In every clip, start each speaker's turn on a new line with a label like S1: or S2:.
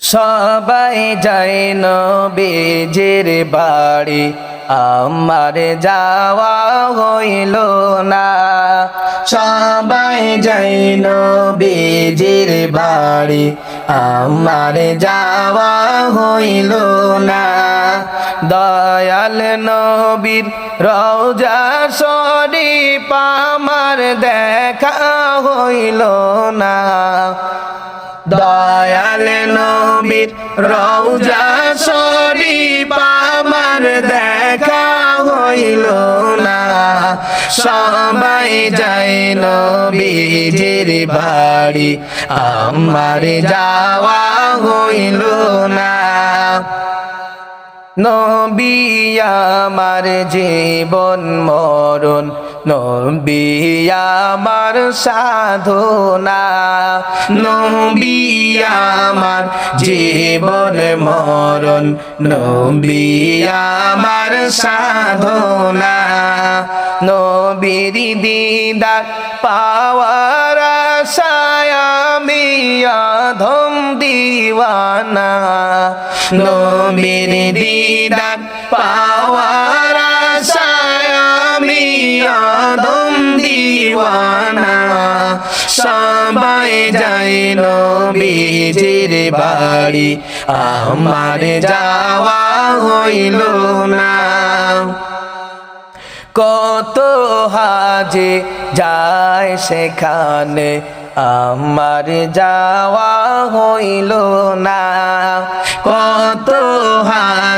S1: সবাই যায় নবীজির বাড়ি। আমার যাওয়া হইল না। সবাই যাই নবীজির বাড়ি। আমার যাওয়া হইল না। দয়াল নবীর রওজা শরীফ আমার দেখা হইল না। দেখা হইল না। সবাই যাই নবীজির বাড়ি, আমার যাওয়া হইল না। নবী আমার জীবন মরণ নবী আমার সাধনা, নবী আমার জীবন মরণ, নবী আমার সাধনা, নবীর দিদার পাওয়ার আশায় আমি দিওয়ানা, নবীর দিদার পাওয়ার অধম দিওয়ানা, সবাই যাই নবীজির বাড়ি, আমার যাওয়া হইল না। কত হাজে যায় সেখানে, আমার যাওয়া হইল না। কত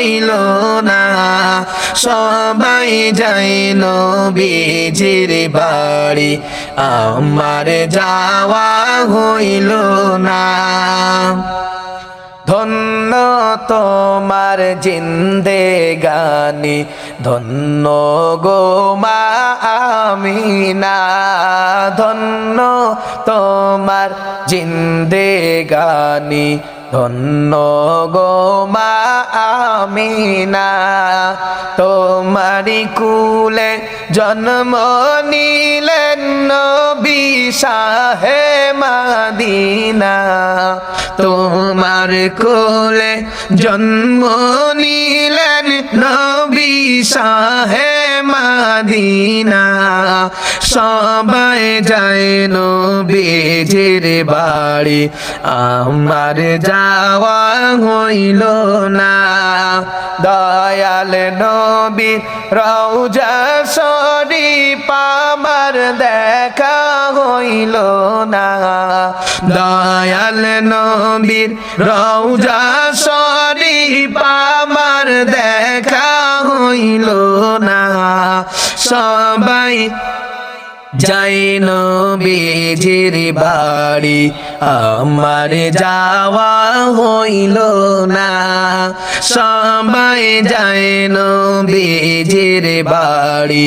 S1: হইল না, সবাই যাইল নবীজির বাড়ি। আমার যাওয়া হইল না। ধন্য তোমার জিন্দে গানি, ধন্য গো মা আমিনা। ধন্য তোমার জিন্দে গানি ধন্য গো মা আমিনা তোমারি কুলে জন্ম নিলেন নবী সাহে মাদিনা। তোমার কোলে জন্ম নিলেন নবী মাদিনা, সবাই যায় নবীজির বাড়ি। আমার যাওয়া হইল না। দয়াল নবী রৌজা শরীফ আমার দেখা হইল না। দয়াল নবীর রৌজা সরি আমার দেখা হইল না। সবাই যাইন বাড়ি আমার যাওয়া হইল না। সবাই যাইন বেজের বাড়ি